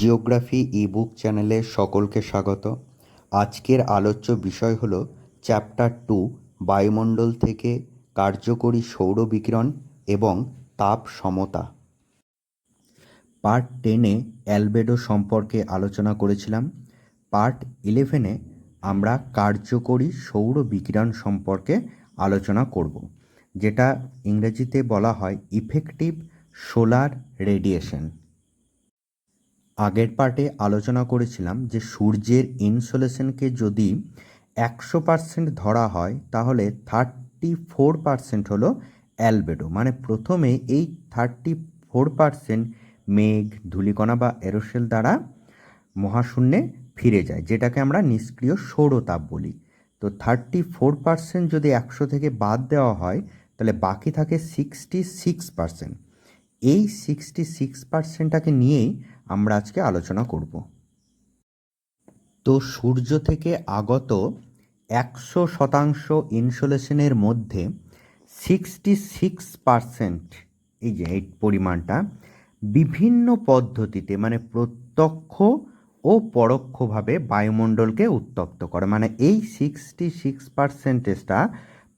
Geography ebook চ্যানেলে সকলকে স্বাগত। আজকের আলোচ্য বিষয় হল চ্যাপ্টার টু বায়ুমণ্ডল থেকে কার্যকরী সৌর বিকিরণ এবং তাপ সমতা। পার্ট টেনে অ্যালবেডো সম্পর্কে আলোচনা করেছিলাম। পার্ট ইলেভেনে আমরা কার্যকরী সৌর বিকিরণ সম্পর্কে আলোচনা করব, যেটা ইংরেজিতে বলা হয় ইফেক্টিভ সোলার রেডিয়েশন আগের পার্টে আলোচনা করেছিলাম যে সূর্যের ইনসোলেশনকে যদি একশো পার্সেন্ট ধরা হয়, তাহলে থার্টি ফোর পার্সেন্ট হলো অ্যালবেডো। মানে প্রথমে এই থার্টি ফোর পার্সেন্ট মেঘ, ধূলিকণা বা এরোসেল দ্বারা মহাশূন্যে ফিরে যায়, যেটাকে আমরা নিষ্ক্রিয় সৌরতাপ বলি। তো থার্টি ফোর পার্সেন্ট যদি একশো থেকে বাদ দেওয়া হয়, তাহলে বাকি থাকে সিক্সটি সিক্স পার্সেন্ট। এই সিক্সটি সিক্স পার্সেন্টটাকে নিয়েই আমরা আজকে আলোচনা করব। তো সূর্য থেকে আগত একশো শতাংশ ইনসোলেশনের মধ্যে সিক্সটি সিক্স পারসেন্ট এই যে এই পরিমাণটা, বিভিন্ন পদ্ধতিতে মানে প্রত্যক্ষ ও পরোক্ষভাবে বায়ুমণ্ডলকে উত্তপ্ত করে। মানে এই সিক্সটি সিক্স পার্সেন্টেজটা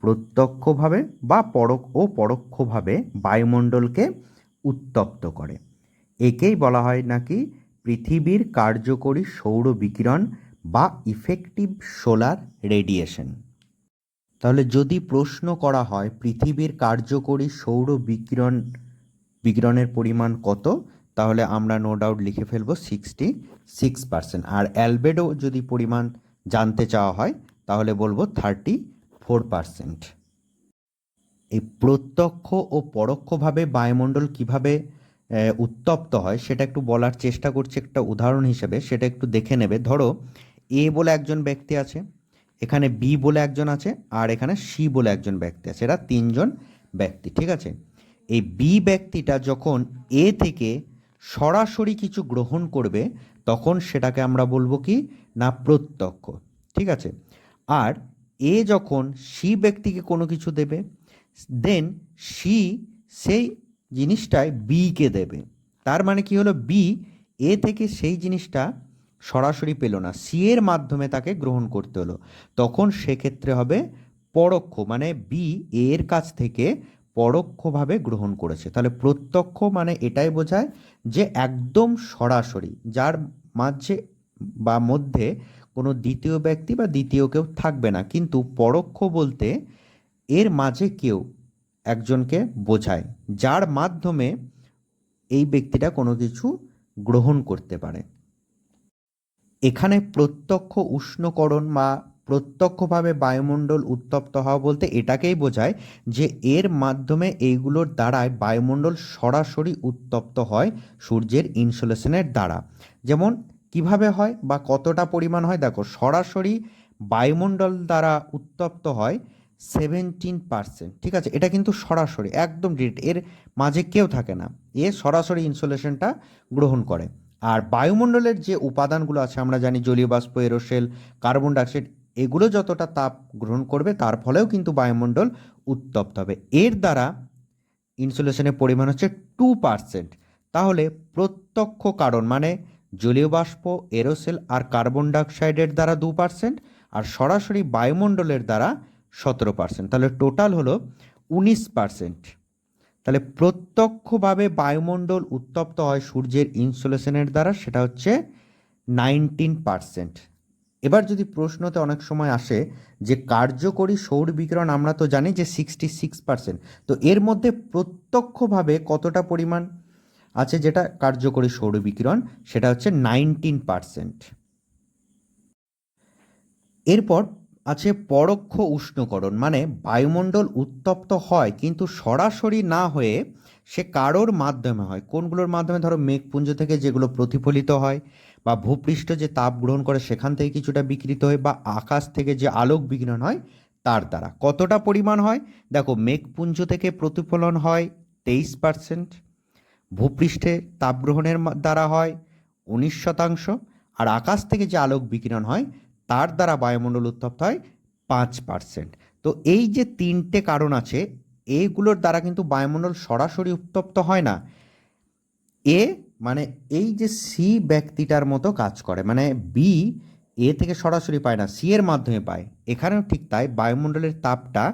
প্রত্যক্ষভাবে বা পরোক্ষ ও পরোক্ষভাবে বায়ুমণ্ডলকে উত্তপ্ত করে। একেই বলা হয় নাকি পৃথিবীর কার্যকরী সৌর বিকিরণ বা ইফেক্টিভ সোলার রেডিয়েশন তাহলে যদি প্রশ্ন করা হয় পৃথিবীর কার্যকরী সৌর বিকিরণ, বিকিরণের পরিমাণ কত, তাহলে আমরা নো ডাউট লিখে ফেলব সিক্সটি সিক্স পার্সেন্ট আর অ্যালবেডো যদি পরিমাণ জানতে চাওয়া হয়, তাহলে বলব থার্টি ফোর পার্সেন্ট এই প্রত্যক্ষ ও পরোক্ষভাবে বায়ুমণ্ডল কীভাবে উত্তপ্ত হয়, সেটা একটু বলার চেষ্টা করছি, একটা উদাহরণ হিসেবে, সেটা একটু দেখে নেবে। ধরো, এ বলে একজন ব্যক্তি আছে, এখানে বি বলে একজন আছে, আর এখানে সি বলে একজন ব্যক্তি আছে, এরা তিনজন ব্যক্তি, ঠিক আছে? এই বি ব্যক্তিটা যখন এ থেকে সরাসরি কিছু গ্রহণ করবে, তখন সেটাকে আমরা বলব কি? না, প্রত্যক্ষ, ঠিক আছে? আর এ যখন সি ব্যক্তিকে কোনো কিছু দেবে, দেন সি সেই জিনিসটায় বিকে দেবে। তার মানে কি হলো? বি এ থেকে সেই জিনিসটা সরাসরি পেল না। সি এর মাধ্যমে তাকে গ্রহণ করতে হলো। তখন সেক্ষেত্রে হবে পরোক্ষ মানে বি এর কাছ থেকে পরোক্ষভাবে গ্রহণ করেছে। তাহলে প্রত্যক্ষ মানে এটাই বোঝায় যে একদম সরাসরি, যার মাঝে বা মধ্যে কোনো দ্বিতীয় ব্যক্তি বা দ্বিতীয় কেউ থাকবে না। কিন্তু পরোক্ষ বলতে এর মাঝে কেউ একজনকে বোঝায়, যার মাধ্যমে এই ব্যক্তিটা কোনো কিছু গ্রহণ করতে পারে। এখানে প্রত্যক্ষ উষ্ণকরণ বা প্রত্যক্ষভাবে বায়ুমণ্ডল উত্তপ্ত হওয়া বলতে এটাকেই বোঝায় যে এর মাধ্যমে এইগুলোর দ্বারায় বায়ুমণ্ডল সরাসরি উত্তপ্ত হয় সূর্যের ইনসুলেশনের দ্বারা। যেমন, কীভাবে হয় বা কতটা পরিমাণ হয়? দেখো, সরাসরি বায়ুমণ্ডল দ্বারা উত্তপ্ত হয় সেভেন্টিন পার্সেন্ট ঠিক আছে? এটা কিন্তু সরাসরি, একদম ডিরেক্ট এর মাঝে কেউ থাকে না। এ সরাসরি ইনসুলেশনটা গ্রহণ করে। আর বায়ুমণ্ডলের যে উপাদানগুলো আছে, আমরা জানি জলীয় বাষ্প এরোসেল কার্বন ডাইঅক্সাইড এগুলো যতটা তাপ গ্রহণ করবে, তার ফলেও কিন্তু বায়ুমণ্ডল উত্তপ্ত হবে। এর দ্বারা ইনসুলেশনের পরিমাণ হচ্ছে টু পার্সেন্ট তাহলে প্রত্যক্ষ কারণ মানে জলীয় বাষ্প এরোসেল আর কার্বন ডাইঅক্সাইডের দ্বারা দু পার্সেন্ট আর সরাসরি বায়ুমণ্ডলের দ্বারা সতেরো পার্সেন্ট তাহলে টোটাল হলো উনিশ পার্সেন্ট তাহলে প্রত্যক্ষভাবে বায়ুমণ্ডল উত্তপ্ত হয় সূর্যের ইনসুলেশনের দ্বারা, সেটা হচ্ছে নাইনটিন পার্সেন্ট এবার যদি প্রশ্নতে অনেক সময় আসে যে কার্যকরী সৌর বিকিরণ আমরা তো জানি যে সিক্সটি সিক্স পার্সেন্ট তো এর মধ্যে প্রত্যক্ষভাবে কতটা পরিমাণ আছে যেটা কার্যকরী সৌর বিকিরণ? সেটা হচ্ছে নাইনটিন পার্সেন্ট এরপর আছে পরোক্ষ উষ্ণকরণ মানে বায়ুমণ্ডল উত্তপ্ত হয় কিন্তু সরাসরি না হয়ে সে কারোর মাধ্যমে হয়। কোনগুলোর মাধ্যমে? ধরো মেঘপুঞ্জ থেকে যেগুলো প্রতিফলিত হয় বা ভূপৃষ্ঠ যে তাপ গ্রহণ করে সেখান থেকে কিছুটা বিকৃত হয় বা আকাশ থেকে যে আলোক বিকিরণ হয় তার দ্বারা। কতটা পরিমাণ হয়? দেখো, মেঘপুঞ্জ থেকে প্রতিফলন হয় তেইশ পার্সেন্ট ভূপৃষ্ঠে তাপগ্রহণের দ্বারা হয় উনিশ শতাংশ, আর আকাশ থেকে যে আলোক বিকিরণ হয় তার দ্বারা বায়ুমণ্ডল উত্তপ্ত হয় পাঁচ পার্সেন্ট তো এই যে তিনটে কারণ আছে এইগুলোর দ্বারা কিন্তু বায়ুমণ্ডল সরাসরি উত্তপ্ত হয় না। এ মানে এই যে সি ব্যক্তিটার মতো কাজ করে মানে বি এ থেকে সরাসরি পায় না সি এর মাধ্যমে পায়। এখানেও ঠিক তাই, বায়ুমণ্ডলের তাপটা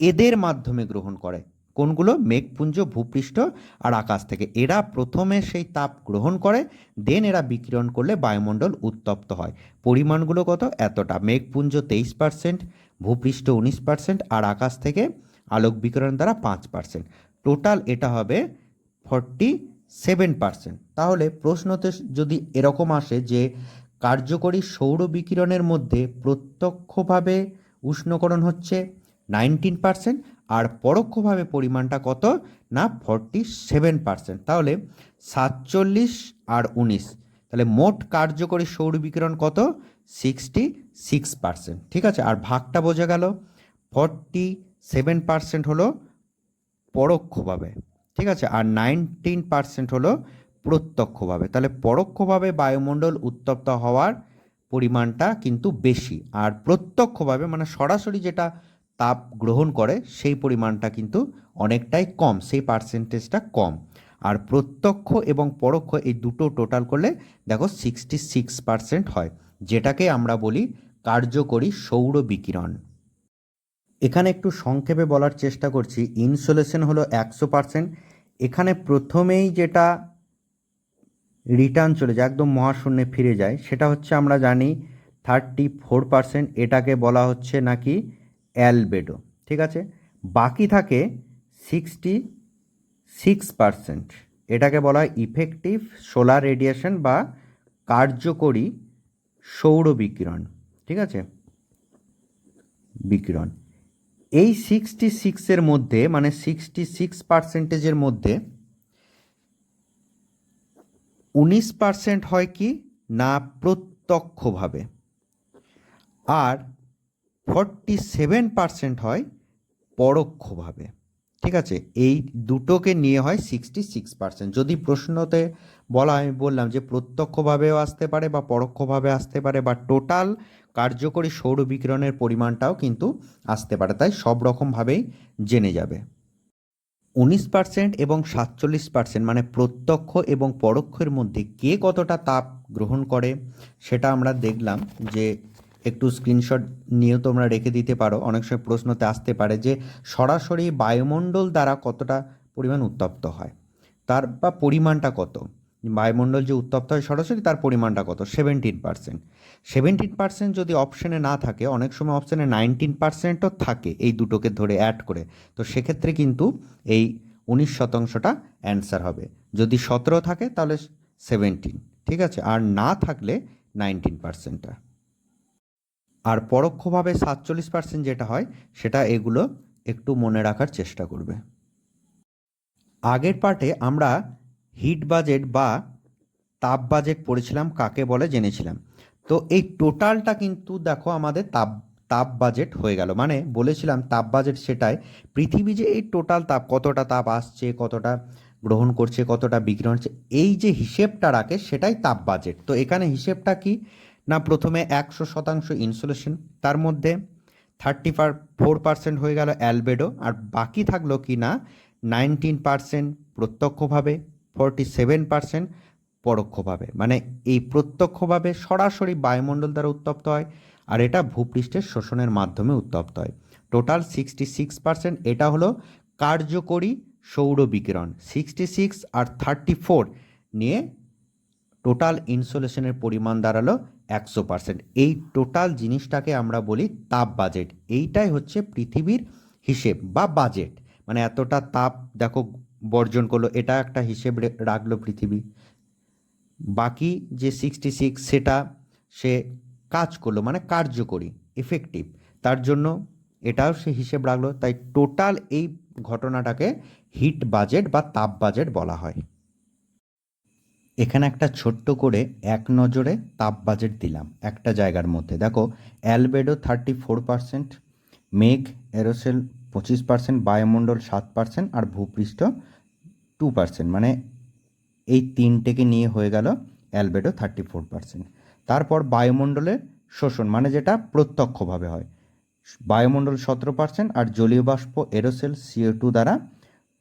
এদের মাধ্যমে গ্রহণ করে। কোনগুলো মেঘপুঞ্জ, ভূপৃষ্ঠ আর আকাশ থেকে। এরা প্রথমে সেই তাপ গ্রহণ করে দেন এরা বিকিরণ করলে বায়ুমণ্ডল উত্তপ্ত হয়। পরিমাণগুলো কত? এতটা। মেঘপুঞ্জ তেইশ পার্সেন্ট ভূপৃষ্ঠ উনিশ পার্সেন্ট আর আকাশ থেকে আলোক বিকিরণ দ্বারা পাঁচ পার্সেন্ট টোটাল এটা হবে ফর্টি সেভেন পার্সেন্ট তাহলে প্রশ্নতে যদি এরকম আসে যে কার্যকরী সৌর বিকিরণের মধ্যে প্রত্যক্ষভাবে উষ্ণকরণ হচ্ছে নাইনটিন পার্সেন্ট আর পরোক্ষভাবে পরিমাণটা কত? না ফর্টি সেভেন পার্সেন্ট তাহলে সাতচল্লিশ আর উনিশ। তাহলে মোট কার্যকরী সৌর বিকিরণ কত? সিক্সটি সিক্স পার্সেন্ট ঠিক আছে? আর ভাগটা বোঝা গেল। ফর্টি সেভেন পার্সেন্ট হলো পরোক্ষভাবে। ঠিক আছে? আর নাইনটিন পার্সেন্ট হলো প্রত্যক্ষভাবে। তাহলে পরোক্ষভাবে বায়ুমণ্ডল উত্তপ্ত হওয়ার পরিমাণটা কিন্তু বেশি। আর প্রত্যক্ষভাবে মানে সরাসরি যেটা তাপ গ্রহণ করে, সেই পরিমাণটা কিন্তু অনেকটাই কম, সেই পার্সেন্টেজটা কম। আর প্রত্যক্ষ এবং পরোক্ষ এই দুটো টোটাল করলে দেখো সিক্সটি সিক্স পার্সেন্ট হয়, যেটাকে আমরা বলি কার্যকরী সৌর বিকিরণ। এখানে একটু সংক্ষেপে বলার চেষ্টা করছি ইনসোলেশন হলো একশো পার্সেন্ট এখানে প্রথমেই যেটা রিটার্ন চলে যায়, একদম মহাশূন্যে ফিরে যায়, সেটা হচ্ছে আমরা জানি থার্টি ফোর পার্সেন্ট এটাকে বলা হচ্ছে নাকি অ্যালবেডো, ঠিক আছে? বাকি থাকে সিক্সটি সিক্স পার্সেন্ট এটাকে বলা হয় ইফেক্টিভ সোলার রেডিয়েশন বা কার্যকরী সৌর বিকিরণ, ঠিক আছে? বিকিরণ। এই সিক্সটি সিক্সের মধ্যে মানে সিক্সটি সিক্স পার্সেন্টেজের মধ্যে উনিশ পার্সেন্ট হয় কি? না, প্রত্যক্ষভাবে। আর ফর্টি সেভেন পার্সেন্ট হয় পরোক্ষভাবে। ঠিক আছে? এই দুটোকে নিয়ে হয় সিক্সটি সিক্স পার্সেন্ট যদি প্রশ্নতে বলা আমি বললাম যে প্রত্যক্ষভাবেও আসতে পারে বা পরোক্ষভাবে আসতে পারে বা টোটাল কার্যকরী সৌর বিকিরণের পরিমাণটাও কিন্তু আসতে পারে। তাই সব রকমভাবেই জেনে যাবে। উনিশ পার্সেন্ট এবং সাতচল্লিশ পার্সেন্ট মানে প্রত্যক্ষ এবং পরোক্ষের মধ্যে কে কতটা তাপ গ্রহণ করে, সেটা আমরা দেখলাম যে একটু স্ক্রিনশট নিয়েও তোমরা রেখে দিতে পারো। অনেক সময় প্রশ্নতে আসতে পারে যে, সরাসরি বায়ুমণ্ডল দ্বারা কতটা পরিমাণ উত্তপ্ত হয়? তার বা পরিমাণটা কত? বায়ুমণ্ডল যে উত্তপ্ত হয় সরাসরি তার পরিমাণটা কত? সেভেন্টিন পার্সেন্ট সেভেন্টিন পার্সেন্ট যদি অপশানে না থাকে, অনেক সময় অপশানে নাইনটিন পার্সেন্টও থাকে এই দুটোকে ধরে অ্যাড করে। তো সেক্ষেত্রে কিন্তু এই উনিশ শতাংশটা অ্যান্সার হবে। যদি সতেরো থাকে, তাহলে সেভেন্টিন ঠিক আছে? আর না থাকলে নাইনটিন পার্সেন্টটা আর পরোক্ষভাবে সাতচল্লিশ পার্সেন্ট যেটা হয়, সেটা এগুলো একটু মনে রাখার চেষ্টা করবে। আগের পার্টে আমরা হিট বাজেট বা তাপ বাজেট পড়েছিলাম, কাকে বলে জেনেছিলাম। তো এই টোটালটা কিন্তু দেখো আমাদের তাপ তাপ বাজেট হয়ে গেল। মানে বলেছিলাম তাপ বাজেট সেটাই, পৃথিবী যে এই টোটাল তাপ, কতটা তাপ আসছে, কতটা গ্রহণ করছে, কতটা বিকিরণ হচ্ছে, এই যে হিসেবটা রাখে সেটাই তাপ বাজেট। তো এখানে হিসেবটা কি? না প্রথমে একশো শতাংশ ইনসুলেশন তার মধ্যে থার্টি পার ফোর পার্সেন্ট হয়ে গেল অ্যালবেডো আর বাকি থাকল কি না নাইনটিন পার্সেন্ট প্রত্যক্ষভাবে ফোরটি সেভেন পার্সেন্ট পরোক্ষভাবে। মানে এই প্রত্যক্ষভাবে সরাসরি বায়ুমণ্ডল দ্বারা উত্তপ্ত হয়, আর এটা ভূপৃষ্ঠের শোষণের মাধ্যমে উত্তপ্ত হয়। টোটাল সিক্সটি সিক্স পার্সেন্ট এটা হলো কার্যকরী সৌর বিকিরণ। সিক্সটি সিক্স আর থার্টি ফোর নিয়ে টোটাল ইনসোলেশনের পরিমাণ দাঁড়াল একশো পার্সেন্ট। এই টোটাল জিনিসটাকে আমরা বলি তাপ বাজেট। এইটাই হচ্ছে পৃথিবীর হিসেব বা বাজেট। মানে এতটা তাপ দেখো বর্জন করল, এটা একটা হিসেব রাখল পৃথিবী। বাকি যে সিক্সটি সিক্স সেটা সে কাজ করল মানে কার্যকরী এফেক্টিভ তার জন্য এটাও সে হিসেব রাখল। তাই টোটাল এই ঘটনাটাকে হিট বাজেট বা তাপ বাজেট বলা হয়। এখানে একটা ছোট্ট করে এক নজরে তাপ বাজেট দিলাম একটা জায়গার মধ্যে। দেখো, অ্যালবেডো থার্টি ফোর পার্সেন্ট, মেঘ এরোসেল পঁচিশ পার্সেন্ট, বায়ুমণ্ডল সাত পার্সেন্ট আর ভূপৃষ্ঠ টু পার্সেন্ট। মানে এই তিনটেকে নিয়ে হয়ে গেল অ্যালবেডো থার্টি ফোর পার্সেন্ট। তারপর বায়ুমণ্ডলের শোষণ মানে যেটা প্রত্যক্ষভাবে হয়। বায়ুমণ্ডল সতেরো পার্সেন্ট আর জলীয় বাষ্প এরোসেল সিও টু দ্বারা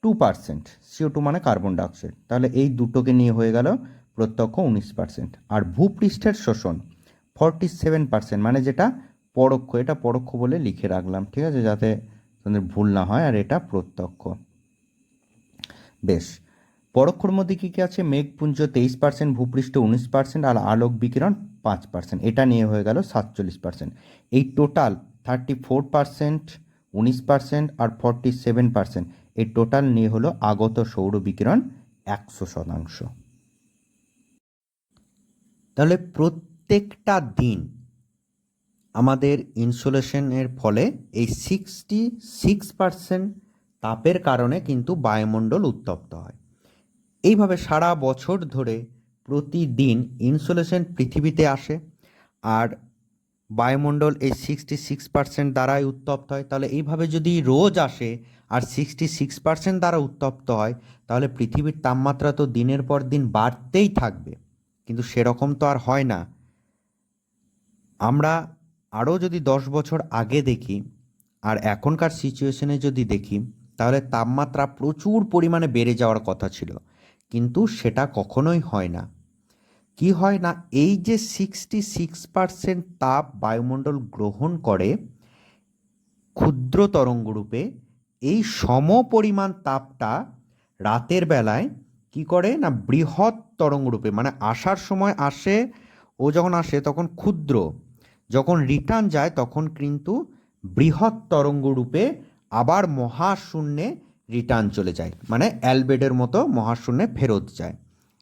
টু পার্সেন্ট সিও টু মানে কার্বন ডাইঅক্সাইড তাহলে এই দুটোকে নিয়ে হয়ে গেল প্রত্যক্ষ উনিশ পার্সেন্ট আর ভূপৃষ্ঠের শোষণ ফর্টি সেভেন পার্সেন্ট মানে যেটা পরোক্ষ, এটা পরোক্ষ বলে লিখে রাখলাম, ঠিক আছে? যাতে তোমাদের ভুল না হয়, আর এটা প্রত্যক্ষ। বেশ, পরোক্ষর মধ্যে কী কী আছে? মেঘপুঞ্জ তেইশ পার্সেন্ট ভূপৃষ্ঠ উনিশ পার্সেন্ট আর আলোক বিকিরণ পাঁচ পার্সেন্ট এটা নিয়ে হয়ে গেল সাতচল্লিশ পার্সেন্ট এই টোটাল থার্টি ফোর পার্সেন্ট উনিশ পার্সেন্ট আর ফর্টি সেভেন পার্সেন্ট এই টোটাল নিয়ে হলো আগত সৌর বিকিরণ একশো শতাংশ। তাহলে প্রত্যেকটা দিন আমাদের ইনসুলেশনের ফলে এই সিক্সটি সিক্স পার্সেন্ট তাপের কারণে কিন্তু বায়ুমণ্ডল উত্তপ্ত হয়। এইভাবে সারা বছর ধরে প্রতিদিন ইনসুলেশন পৃথিবীতে আসে, আর বায়ুমণ্ডল এই সিক্সটি সিক্স পার্সেন্ট দ্বারাই উত্তপ্ত হয়, তাহলে এইভাবে যদি রোজ আসে আর সিক্সটি সিক্স পার্সেন্ট দ্বারা উত্তপ্ত হয়, তাহলে পৃথিবীর তাপমাত্রা তো দিনের পর দিন বাড়তেই থাকবে, কিন্তু সেরকম তো আর হয় না। আমরা আরও যদি দশ বছর আগে দেখি আর এখনকার সিচুয়েশনে যদি দেখি, তাহলে তাপমাত্রা প্রচুর পরিমাণে বেড়ে যাওয়ার কথা ছিল, কিন্তু সেটা কখনোই হয় না। কি হয় না, এই যে সিক্সটি সিক্স পার্সেন্ট তাপ বায়ুমণ্ডল গ্রহণ করে ক্ষুদ্র তরঙ্গরূপে এই সম পরিমাণ তাপটা রাতের বেলায় কি করে না বৃহৎ তরঙ্গরূপে মানে আসার সময় আসে, ও যখন আসে তখন ক্ষুদ্র, যখন রিটার্ন যায় তখন কিন্তু বৃহৎ তরঙ্গরূপে আবার মহাশূন্যে রিটার্ন চলে যায় মানে অ্যালবেডের মতো মহাশূন্যে ফেরত যায়।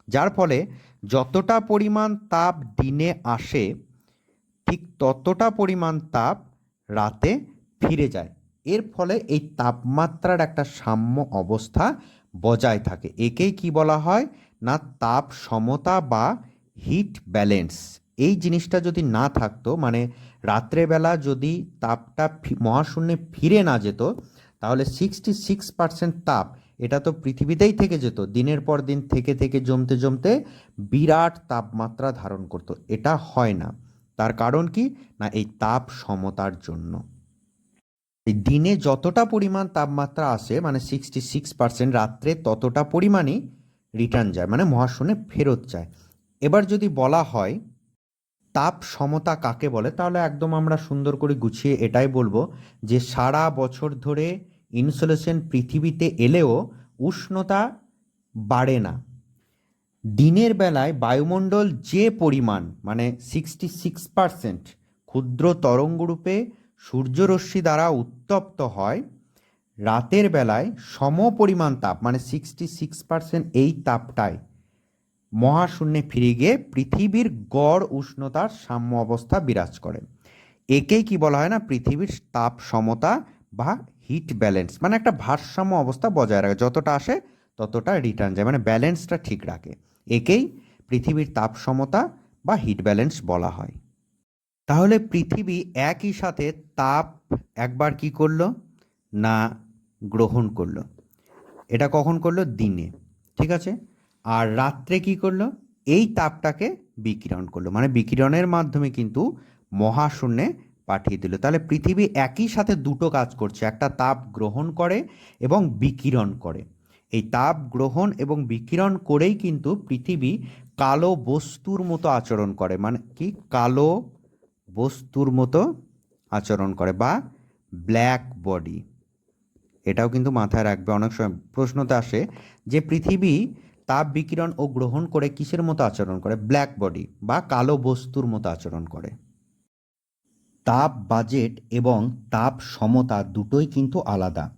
যার ফলে যতটা পরিমাণ তাপ দিনে আসে, ঠিক ততটা পরিমাণ তাপ রাতে ফিরে যায়। এর ফলে এই তাপমাত্রার একটা সাম্য অবস্থা বজায় থাকে। একেই কি বলা হয়? না, তাপ সমতা বা হিট ব্যালেন্স। এই জিনিসটা যদি না থাকতো মানে রাত্রেবেলা যদি তাপটা মহাশূন্যে ফিরে না যেত, তাহলে সিক্সটি সিক্স পার্সেন্ট তাপ এটা তো পৃথিবীতেই থেকে যেত। দিনের পর দিন থেকে থেকে জমতে জমতে বিরাট তাপমাত্রা ধারণ করত। এটা হয় না। তার কারণ কি? না, এই তাপ সমতার জন্য। দিনে যতটা পরিমাণ তাপমাত্রা আসে মানে সিক্সটি সিক্স পার্সেন্ট রাত্রে ততটা পরিমাণই রিটার্ন যায় মানে মহাশূন্যে ফেরত যায়। এবার যদি বলা হয়, তাপ সমতা কাকে বলে? তাহলে একদম আমরা সুন্দর করে গুছিয়ে এটাই বলব যে সারা বছর ধরে ইনসুলেশন পৃথিবীতে এলেও উষ্ণতা বাড়ে না। দিনের বেলায় বায়ুমণ্ডল যে পরিমাণ মানে সিক্সটি সিক্স পার্সেন্ট ক্ষুদ্র তরঙ্গরূপে সূর্যরশ্মি দ্বারা উত্তপ্ত হয়, রাতের বেলায় সম পরিমাণ তাপ মানে সিক্সটি সিক্স পার্সেন্ট এই তাপটায় মহাশূন্যে ফিরে গিয়ে পৃথিবীর গড় উষ্ণতার সাম্য অবস্থা বিরাজ করে। একেই কি বলা হয় না? পৃথিবীর তাপ সমতা বা হিট ব্যালেন্স মানে একটা ভারসাম্য অবস্থা বজায় রাখে। যতটা আসে ততটা রিটার্ন যায় মানে ব্যালেন্সটা ঠিক রাখে। একেই পৃথিবীর তাপ সমতা বা হিট ব্যালেন্স বলা হয়। তাহলে পৃথিবী একই সাথে তাপ একবার কি করল? না, গ্রহণ করল। এটা কখন করল? দিনে, ঠিক আছে? আর রাত্রে কি করল? এই তাপটাকে বিকিরণ করল। মানে বিকিরণের মাধ্যমে কিন্তু মহাশূন্যে পাঠিয়ে দিল। তাহলে পৃথিবী একই সাথে দুটো কাজ করছে, একটা তাপ গ্রহণ করে এবং বিকিরণ করে। এই তাপ গ্রহণ এবং বিকিরণ করেই কিন্তু পৃথিবী কালো বস্তুর মতো আচরণ করে। মানে কি? কালো বস্তুর মতো আচরণ করে বা ব্ল্যাক বডি। এটাও কিন্তু মাথায় রাখবে। অনেক সময় প্রশ্নতে আসে যে পৃথিবী তাপ বিকিরণ ও গ্রহণ করে কিসের মতো আচরণ করে? ব্ল্যাক বডি বা কালো বস্তুর মতো আচরণ করে। তাপ বাজেট এবং তাপ সমতা দুটোই কিন্তু আলাদা।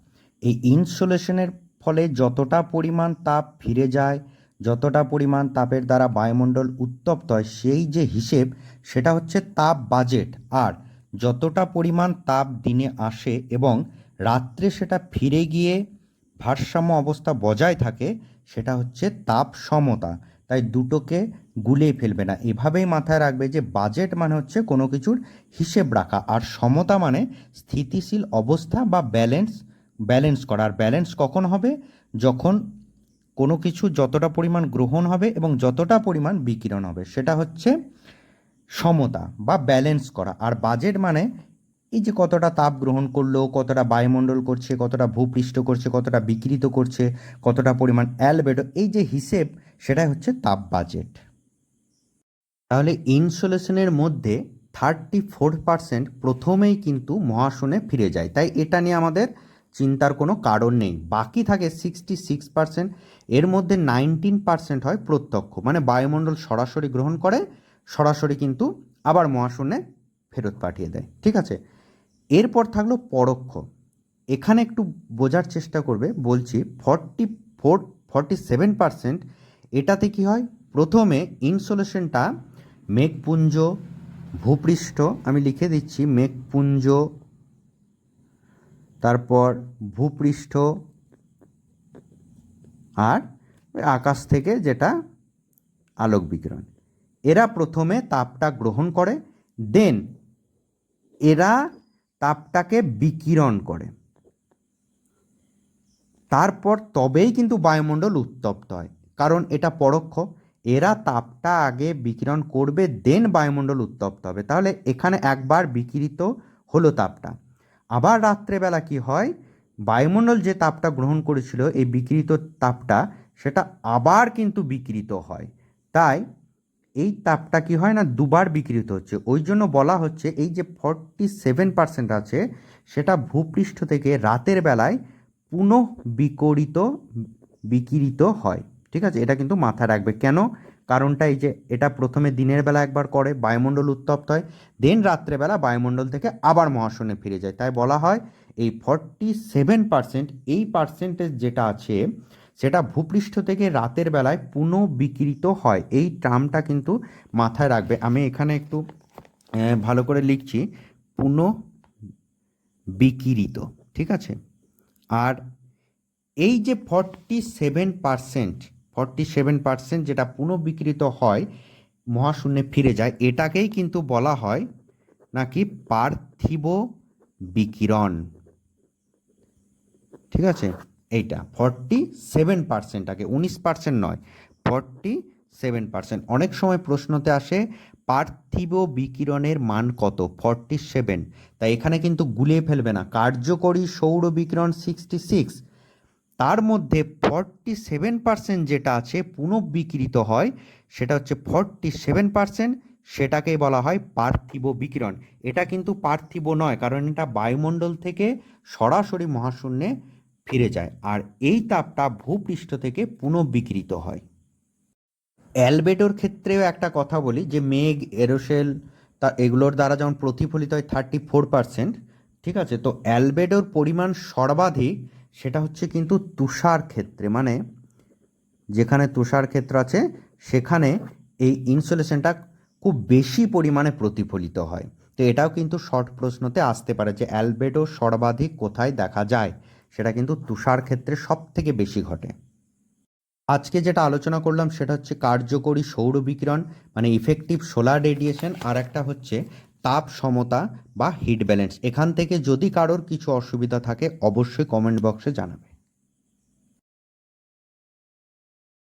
এই ইনসুলেশনের ফলে যতটা পরিমাণ তাপ ফিরে যায়, যতটা পরিমাণ তাপের দ্বারা বায়ুমণ্ডল উত্তপ্ত হয়, সেই যে হিসেব, সেটা হচ্ছে তাপ বাজেট। আর যতটা পরিমাণ তাপ দিনে আসে এবং রাত্রে সেটা ফিরে গিয়ে ভারসাম্য অবস্থা বজায় থাকে, সেটা হচ্ছে তাপ সমতা। তাই দুটোকে গুলিয়ে ফেলবে না। এভাবেই মাথায় রাখবে যে বাজেট মানে হচ্ছে কোনো কিছুর হিসেব রাখা। আর সমতা মানে স্থিতিশীল অবস্থা বা ব্যালেন্স ব্যালেন্স করা। আর ব্যালেন্স কখন হবে? যখন কোনো কিছু যতটা পরিমাণ গ্রহণ হবে এবং যতটা পরিমাণ বিকিরণ হবে। সেটা হচ্ছে সমতা বা ব্যালেন্স করা। আর বাজেট মানে এই যে কতটা তাপ গ্রহণ করল, কতটা বায়ুমণ্ডল করছে, কতটা ভূপৃষ্ঠ করছে, কতটা বিকৃত করছে, কতটা পরিমাণ অ্যালবেডো এই যে হিসেব, সেটাই হচ্ছে তাপ বাজেট তাহলে ইনসোলেশনের মধ্যে থার্টি ফোর পার্সেন্ট প্রথমেই কিন্তু মহাশূন্যে ফিরে যায়। তাই এটা নিয়ে আমাদের চিন্তার কোনো কারণ নেই। বাকি থাকে সিক্সটি সিক্স পার্সেন্ট এর মধ্যে নাইনটিন পার্সেন্ট হয় প্রত্যক্ষ। মানে বায়ুমণ্ডল সরাসরি গ্রহণ করে, সরাসরি কিন্তু আবার মহাশূন্যে ফেরত পাঠিয়ে দেয়। ঠিক আছে? এরপর থাকল পরোক্ষ। এখানে একটু বোঝার চেষ্টা করবে, বলছি forty four forty seven percent এটাতে কি হয়? প্রথমে ইনসোলেশনটা মেঘপুঞ্জ ভূপৃষ্ঠ, আমি লিখে দিচ্ছি মেঘপুঞ্জ, তারপর ভূপৃষ্ঠ, আর আকাশ থেকে যেটা আলোক বিকিরণ। এরা প্রথমে তাপটা গ্রহণ করে, দেন এরা তাপটাকে বিকিরণ করে। তারপর তবেই কিন্তু বায়ুমণ্ডল উত্তপ্ত হয়, কারণ এটা পরোক্ষ। এরা তাপটা আগে বিকিরণ করবে দেন বায়ুমণ্ডল উত্তপ্ত হবে। তাহলে এখানে একবার বিকিরিত হলো তাপটা। আবার রাত্রেবেলা কি হয়? বায়ুমণ্ডল যে তাপটা গ্রহণ করেছিল, এই বিকৃত তাপটা, সেটা আবার কিন্তু বিকৃত হয়। তাই এই তাপটা কি হয় না, দুবার বিকৃত হচ্ছে। ওই জন্য বলা হচ্ছে এই যে ফর্টি সেভেন পার্সেন্ট আছে, সেটা ভূপৃষ্ঠ থেকে রাতের বেলায় পুনঃ বিকরিত, বিকিরিত হয়। ঠিক আছে? এটা কিন্তু মাথায় রাখবে। কেন? কারণটা এই যে এটা প্রথমে দিনের বেলা একবার করে, বায়ুমণ্ডল উত্তপ্ত হয় দেন রাত্রেবেলা বায়ুমণ্ডল থেকে আবার মহাশূন্যে ফিরে যায়। তাই বলা হয় এই ফর্টি সেভেন পার্সেন্ট এই পার্সেন্টেজ যেটা আছে, সেটা ভূপৃষ্ঠ থেকে রাতের বেলায় পুনঃ বিকৃত হয়। এই টার্মটা কিন্তু মাথায় রাখবে। আমি এখানে একটু ভালো করে লিখছি পুনঃ বিকিরিত ঠিক আছে? আর এই যে forty seven percent forty seven percent যেটা পুনঃবিকৃত হয়, মহাশূন্যে ফিরে যায়, এটাকেই কিন্তু বলা হয় নাকি পার্থিব বিকিরণ। ঠিক আছে? এইটা, ফর্টি সেভেন পার্সেন্ট আগে, উনিশ পার্সেন্ট নয়, ফর্টি সেভেন পার্সেন্ট। অনেক সময় প্রশ্নতে আসে, পার্থিব বিকিরণের মান কত? Forty seven. তাই এখানে কিন্তু গুলিয়ে ফেলবে না। কার্যকরী সৌর বিকিরণ সিক্সটি সিক্স তার মধ্যে ফর্টি সেভেন পার্সেন্ট যেটা আছে পুনঃবিকৃত হয়, সেটা হচ্ছে ফর্টি সেভেন পার্সেন্ট সেটাকেই বলা হয় পার্থিব বিকিরণ। এটা কিন্তু পার্থিব নয়, কারণ এটা বায়ুমণ্ডল থেকে সরাসরি মহাশূন্যে ফিরে যায়, আর এই তাপটা ভূপৃষ্ঠ থেকে পুনঃবিকৃত হয়। অ্যালবেডোর ক্ষেত্রেও একটা কথা বলি, যে মেঘ এরোসেল তা এগুলোর দ্বারা যেমন প্রতিফলিত হয় থার্টি ফোর পার্সেন্ট ঠিক আছে? তো অ্যালবেডোর পরিমাণ সর্বাধিক সেটা হচ্ছে কিন্তু তুষার ক্ষেত্রে মানে যেখানে তুষার ক্ষেত্র আছে, সেখানে এই ইনসুলেশনটা খুব বেশি পরিমাণে প্রতিফলিত হয়। তো এটাও কিন্তু শর্ট প্রশ্নতে আসতে পারে যে অ্যালবেডো সর্বাধিক কোথায় দেখা যায়, সেটা কিন্তু তুষার ক্ষেত্রে সব থেকে বেশি ঘটে। আজকে যেটা আলোচনা করলাম, সেটা হচ্ছে কার্যকরী সৌর বিকিরণ মানে ইফেক্টিভ সোলার রেডিয়েশন আর একটা হচ্ছে তাপ, সমতা বা হিট ব্যালেন্স এখান থেকে যদি কারোর কিছু অসুবিধা থাকে, অবশ্যই কমেন্ট বক্সে জানাবে।